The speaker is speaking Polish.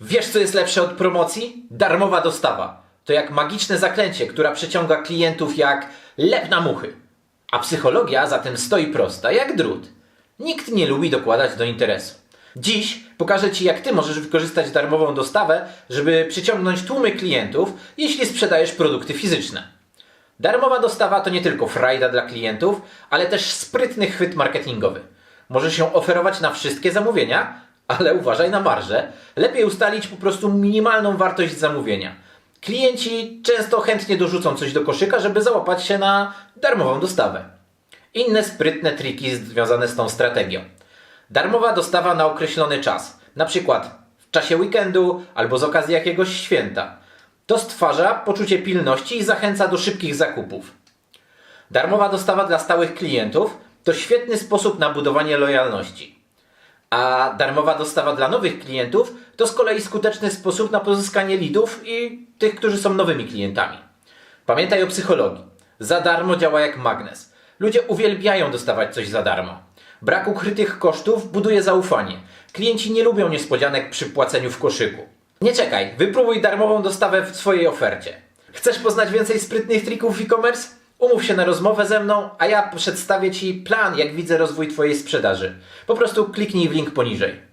Wiesz, co jest lepsze od promocji? Darmowa dostawa. To jak magiczne zaklęcie, która przyciąga klientów jak lep na muchy. A psychologia za tym stoi prosta, jak drut. Nikt nie lubi dokładać do interesu. Dziś pokażę Ci, jak Ty możesz wykorzystać darmową dostawę, żeby przyciągnąć tłumy klientów, jeśli sprzedajesz produkty fizyczne. Darmowa dostawa to nie tylko frajda dla klientów, ale też sprytny chwyt marketingowy. Możesz ją oferować na wszystkie zamówienia, ale uważaj na marżę. Lepiej ustalić po prostu minimalną wartość zamówienia. Klienci często chętnie dorzucą coś do koszyka, żeby załapać się na darmową dostawę. Inne sprytne triki związane z tą strategią. Darmowa dostawa na określony czas, na przykład w czasie weekendu albo z okazji jakiegoś święta. To stwarza poczucie pilności i zachęca do szybkich zakupów. Darmowa dostawa dla stałych klientów to świetny sposób na budowanie lojalności. A darmowa dostawa dla nowych klientów to z kolei skuteczny sposób na pozyskanie lidów i tych, którzy są nowymi klientami. Pamiętaj o psychologii. Za darmo działa jak magnes. Ludzie uwielbiają dostawać coś za darmo. Brak ukrytych kosztów buduje zaufanie. Klienci nie lubią niespodzianek przy płaceniu w koszyku. Nie czekaj, wypróbuj darmową dostawę w swojej ofercie. Chcesz poznać więcej sprytnych trików e-commerce? Umów się na rozmowę ze mną, a ja przedstawię Ci plan, jak widzę rozwój Twojej sprzedaży. Po prostu kliknij w link poniżej.